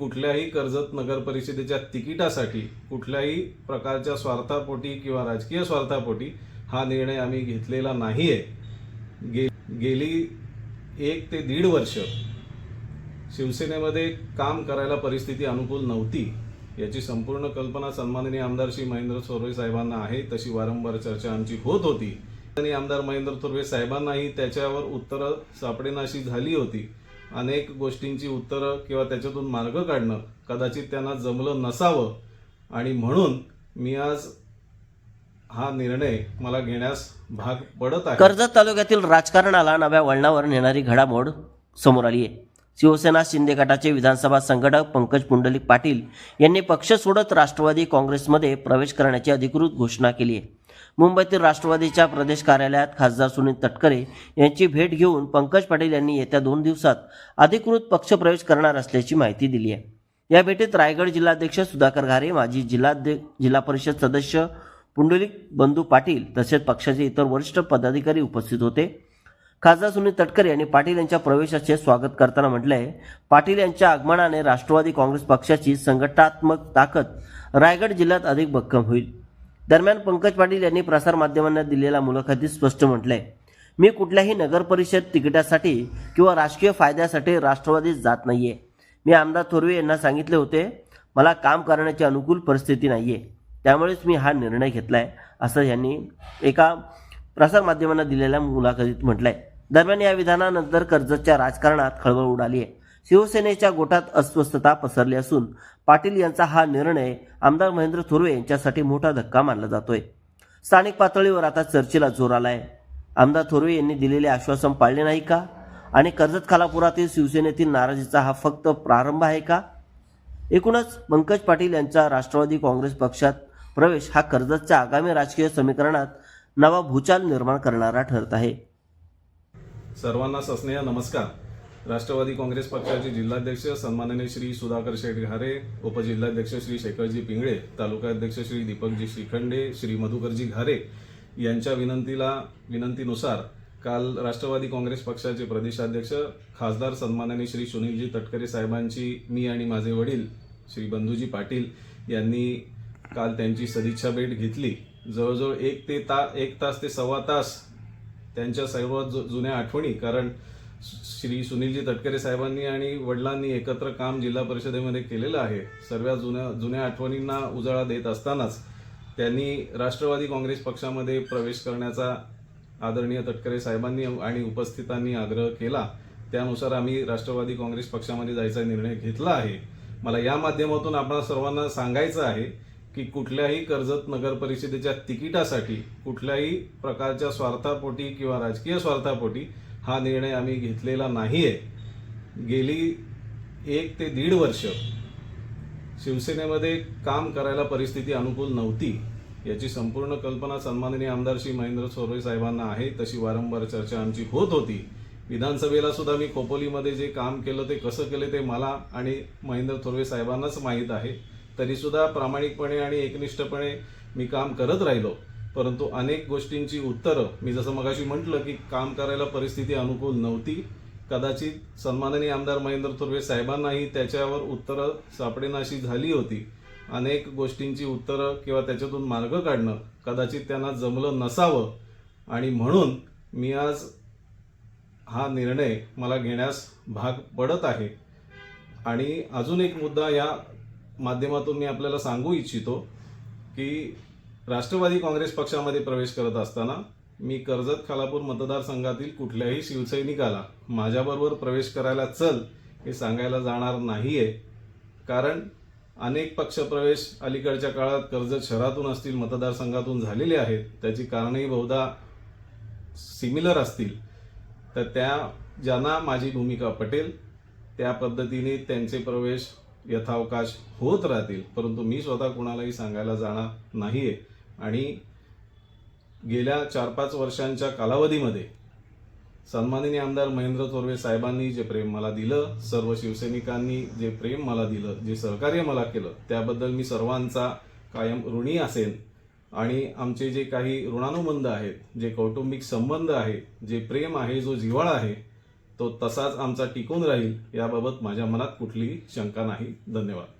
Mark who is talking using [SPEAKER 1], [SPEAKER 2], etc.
[SPEAKER 1] कुठल्याही कर्जत नगर परिषदेच्या तिकिटासाठी कुठल्याही प्रकारच्या स्वार्थापोटी किंवा राजकीय स्वार्थापोटी हा निर्णय आम्ही घेतलेला नाही आहे गे गेली एक ते दीड वर्ष शिवसेनेमध्ये काम करायला परिस्थिती अनुकूल नव्हती. याची संपूर्ण कल्पना सन्माननीय आमदार श्री महेंद्र थोरवे साहेबांना आहे. तशी वारंवार चर्चा आमची होत होती. आणि आमदार महेंद्र थोरवे साहेबांनाही त्याच्यावर उत्तरं सापडेनाशी झाली होती. अनेक गोष्टींची उत्तरं किंवा त्याच्यातून मार्ग काढणं कदाचित त्यांना जमलं नसावं. आणि म्हणून मी आज हा निर्णय मला घेण्यास भाग पडत आहे.
[SPEAKER 2] कर्जत तालुक्यातील राजकारणाला नव्या वळणावर नेणारी घडामोड समोर आली आहे शिवसेना शिंदे गटाचे विधानसभा संघटक पंकज पुंडलिक पाटील यांनी पक्ष सोडत राष्ट्रवादी काँग्रेसमध्ये प्रवेश करण्याची अधिकृत घोषणा केली आहे. मुंबईतील राष्ट्रवादीच्या प्रदेश कार्यालयात खासदार सुनील तटकरे यांची भेट घेऊन पंकज पाटील यांनी येत्या दोन दिवसात अधिकृत पक्षप्रवेश करणार असल्याची माहिती दिली आहे. या भेटीत रायगड जिल्हाध्यक्ष सुधाकर घारे माजी जिल्हाध्यक्ष जिल्हा परिषद सदस्य पुंडलिक बंधू पाटील तसेच पक्षाचे इतर वरिष्ठ पदाधिकारी उपस्थित होते. खासदार सुनील तटकरे यांनी पाटील यांच्या प्रवेशाचे स्वागत करताना म्हटलं आहे पाटील यांच्या आगमनाने राष्ट्रवादी काँग्रेस पक्षाची संघटनात्मक ताकद रायगड जिल्ह्यात अधिक भक्कम होईल. दरम्यान पंकज पाटील यांनी प्रसारमाध्यमांना दिलेल्या मुलाखतीत स्पष्ट म्हटलंय मी कुठल्याही नगरपरिषद तिकिटासाठी किंवा राजकीय फायद्यासाठी राष्ट्रवादीत जात नाहीये. मी आमदार थोरवे यांना सांगितले होते मला काम करण्याची अनुकूल परिस्थिती नाहीये. त्यामुळेच मी हा निर्णय घेतलाय असं यांनी एका प्रसारमाध्यमांना दिलेल्या मुलाखतीत म्हटलंय दरम्यान या विधानानंतर कर्जतच्या राजकारणात खळबळ उडाली आहे. शिवसेनेच्या गोटात अस्वस्थता पसरली असून पाटील यांचा हा निर्णय आमदार महेंद्र थोरवे यांच्यासाठी मोठा धक्का मानला जातोय. स्थानिक पातळीवर आता चर्चेला जोर आलाय. आमदार थोरवे यांनी दिलेले आश्वासन पाळले नाही का? आणि कर्जत खालापुरातील शिवसेनेतील नाराजीचा हा फक्त प्रारंभ आहे का? एकूणच पंकज पाटील यांचा राष्ट्रवादी काँग्रेस पक्षात प्रवेश हा कर्जतच्या आगामी राजकीय समीकरणात नवा भूचाल निर्माण करणारा ठरत आहे.
[SPEAKER 1] सर्वांना सस्नेह नमस्कार. राष्ट्रवादी काँग्रेस पक्षाचे जिल्हाध्यक्ष सन्माननीय श्री सुधाकर शेठ घारे उपजिल्हाध्यक्ष श्री शेखरजी पिंगळे तालुकाध्यक्ष श्री दीपकजी श्रीखंडे श्री मधुकरजी घारे यांच्या विनंतीला विनंतीनुसार काल राष्ट्रवादी काँग्रेस पक्षाचे प्रदेशाध्यक्ष खासदार सन्माननीय श्री सुनीलजी तटकरे साहेबांची मी आणि माझे वडील श्री बंधूजी पाटील यांनी काल त्यांची सदिच्छा भेट घेतली. जवळजवळ एक ते ता एक तास ते सव्वा तास त्यांच्या सर्व जुन्या आठवणी. कारण श्री सुनीलजी तटकरे साहेबांनी आणि वडिलांनी एकत्र काम जिल्हा परिषदेमध्ये केलेलं आहे. सर्व जुन्या जुन्या आठवणींना उजाळा देत असतानाच त्यांनी राष्ट्रवादी काँग्रेस पक्षामध्ये प्रवेश करण्याचा आदरणीय तटकरे साहेबांनी आणि उपस्थितांनी आग्रह केला. त्यानुसार आम्ही राष्ट्रवादी काँग्रेस पक्षामध्ये जायचा निर्णय घेतला आहे. मला या माध्यमातून आपण सर्वांना सांगायचं आहे की कुठल्याही कर्जत नगर परिषदेच्या तिकिटासाठी कुठल्याही प्रकारच्या स्वार्थापोटी किंवा राजकीय स्वार्थापोटी हा निर्णय आम्ही घेतलेला नाही आहे गेली एक ते दीड वर्ष शिवसेनेमध्ये काम करायला परिस्थिती अनुकूल नव्हती. याची संपूर्ण कल्पना सन्माननीय आमदार श्री महेंद्र थोरवे साहेबांना आहे. तशी वारंवार चर्चा आमची होत होती. विधानसभेला सुद्धा मी खोपोलीमध्ये जे काम केलं ते कसं केलं ते मला आणि महेंद्र थोरवे साहेबांनाच माहीत आहे. तरीसुद्धा प्रामाणिकपणे आणि एकनिष्ठपणे मी काम करत राहिलो. परंतु अनेक गोष्टींची उत्तरं मी जसं मगाशी म्हटलं की काम करायला परिस्थिती अनुकूल नव्हती. कदाचित सन्माननीय आमदार महेंद्र थोरवे साहेबांनाही त्याच्यावर उत्तरं सापडेनाशी झाली होती. अनेक गोष्टींची उत्तरं किंवा त्याच्यातून मार्ग काढणं कदाचित त्यांना जमलं नसावं. आणि म्हणून मी आज हा निर्णय मला घेण्यास भाग पडत आहे. आणि अजून एक मुद्दा या माध्यमातून मी आपल्याला सांगू इच्छितो की राष्ट्रवादी काँग्रेस पक्षामध्ये प्रवेश करत असताना मी कर्जत खालापूर मतदारसंघातील कुठल्याही शिवसैनिकाला माझ्याबरोबर प्रवेश करायला चल हे सांगायला जाणार नाहीये. कारण अनेक पक्षप्रवेश अलीकडच्या काळात कर्जत शहरातून असतील मतदारसंघातून झालेले आहेत. त्याची कारणंही बहुधा सिमिलर असतील. तर त्या ज्यांना माझी भूमिका पटेल त्या पद्धतीने त्यांचे प्रवेश यथावकाश होत राहतील परंतु मी स्वतः कुणालाही सांगायला जाणार नाही आहे आणि गेल्या चार पाच वर्षांच्या कालावधीमध्ये सन्माननीय आमदार महेंद्र थोरवे साहेबांनी जे प्रेम मला दिलं सर्व शिवसैनिकांनी जे प्रेम मला दिलं जे सहकार्य मला केलं त्याबद्दल मी सर्वांचा कायम ऋणी असेन. आणि आमचे जे काही ऋणानुबंध आहेत जे कौटुंबिक संबंध आहे जे प्रेम आहे जो जिव्हाळा आहे तो तसाच आमचा टिकून राहील याबाबत माझ्या मनात कुठलीही शंका नाही. धन्यवाद.